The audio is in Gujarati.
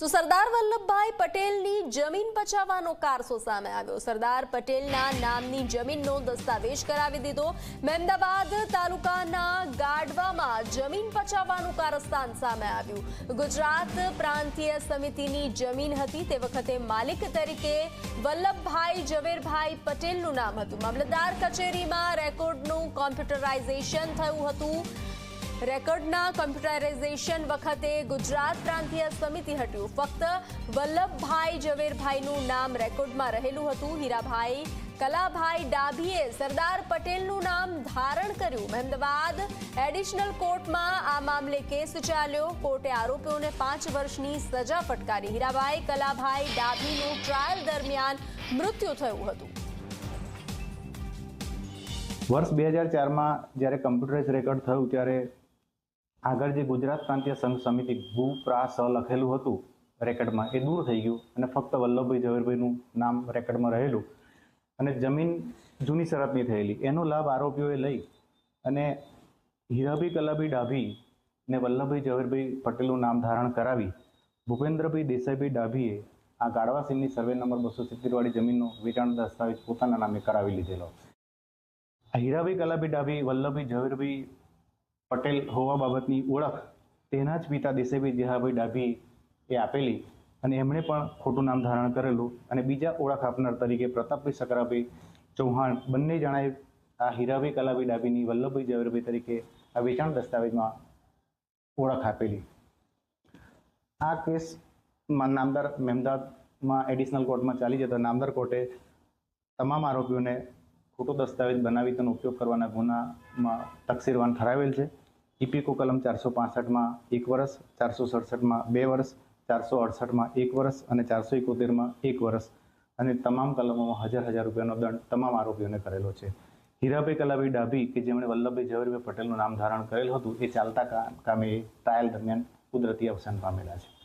તો સરદાર વલ્લભભાઈ પટેલની જમીન બચાવવાનો કારસો સામે આવ્યો. સરદાર પટેલના નામની જમીનનો દસ્તાવેજ કરાવી દીધો. મહેમદાબાદ તાલુકાના ગાડવામાં જમીન બચાવવાનું કારસ્તાન સામે આવ્યું. ગુજરાત પ્રાંતીય સમિતિની જમીન હતી તે વખતે માલિક તરીકે વલ્લભભાઈ ઝવેરભાઈ પટેલનું નામ હતું. મામલતદાર કચેરીમાં રેકોર્ડનું કોમ્પ્યુટરાઇઝેશન થયું હતું. રેકોર્ડના કમ્પ્યુટરાઇઝેશન વખતે ગુજરાત પ્રાંતીય સમિતિ હટ્યું. ફક્ત વલ્લભભાઈ ઝવેરભાઈનું નામ રેકોર્ડમાં રહેલું હતું. હીરાભાઈ કલાભાઈ ડાભીએ સરદાર પટેલનું નામ ધારણ કર્યું. અમદાવાદ એડિશનલ કોર્ટમાં આ મામલે કેસ ચાલ્યો. કોર્ટે આરોપીઓને પાંચ વર્ષની સજા ફટકારી. હીરાભાઈ કલાભાઈ ડાભીનું ટ્રાયલ દરમિયાન મૃત્યુ થયું હતું. વર્ષ બે હજાર ચારમાં જ્યારે કમ્પ્યુટરાઇઝ રેકોર્ડ થયું, ત્યારે આગળ જે ગુજરાત પ્રાંતીય સંઘ સમિતિ ગુ પ્રા સ લખેલું હતું, રેકર્ડમાં એ દૂર થઈ ગયું અને ફક્ત વલ્લભભાઈ ઝવેરભાઈનું નામ રેકર્ડમાં રહેલું. અને જમીન જૂની શરતની થયેલી. એનો લાભ આરોપીઓએ લઈ અને હીરાભી કલાભી ડાભી ને વલ્લભભાઈ ઝવેરભાઈ પટેલનું નામ ધારણ કરાવી. ભૂપેન્દ્રભાઈ દેસાઈભાઈ ડાભીએ આ ગાળવાસીની સર્વે નંબર બસો સિત્તેરવાળી જમીનનો વેચાણ દસ્તાવેજ પોતાના નામે કરાવી લીધેલો. હીરાભાઈ કલાભાઈ ડાભી વલ્લભભાઈ ઝવેરભાઈ પટેલ હોવા બાબતની ઓળખ તેના જ પિતા દેસાઈભાઈ જેહાભાઈ ડાભી એ આપેલી અને એમણે પણ ખોટું નામ ધારણ કરેલું અને બીજા ઓળખ આપનાર તરીકે પ્રતાપભાઈ સકરાભાઈ ચૌહાણ બંને જણાએ આ હીરાભાઈ કલાભાઈ ડાભીની, વલ્લભભાઈ ઝવેરભાઈ તરીકે આ વેચાણ દસ્તાવેજમાં ઓળખ આપેલી. આ કેસમાં નામદાર મહેમદાદમાં એડિશનલ કોર્ટમાં ચાલી જતા નામદાર કોર્ટે તમામ આરોપીઓને ખોટો દસ્તાવેજ બનાવી તેનો ઉપયોગ કરવાના ગુનામાં તકસીરવાન ઠરાવેલ છે. ઇપીકો કલમ ચારસો પાસઠમાં એક વર્ષ, ચારસો સડસઠમાં બે વર્ષ, ચારસો અડસઠમાં એક વર્ષ અને ચારસો એકોતેરમાં એક વર્ષ અને તમામ કલમોમાં હજાર હજાર રૂપિયાનો દંડ તમામ આરોપીઓને કરેલો છે. હીરાભાઈ કલાભાઈ ડાભી, કે જેમણે વલ્લભભાઈ ઝવેરભાઈ પટેલનું નામ ધારણ કરેલ હતું, એ ચાલતા કામે ટ્રાયલ દરમિયાન કુદરતી અવસાન પામેલા છે.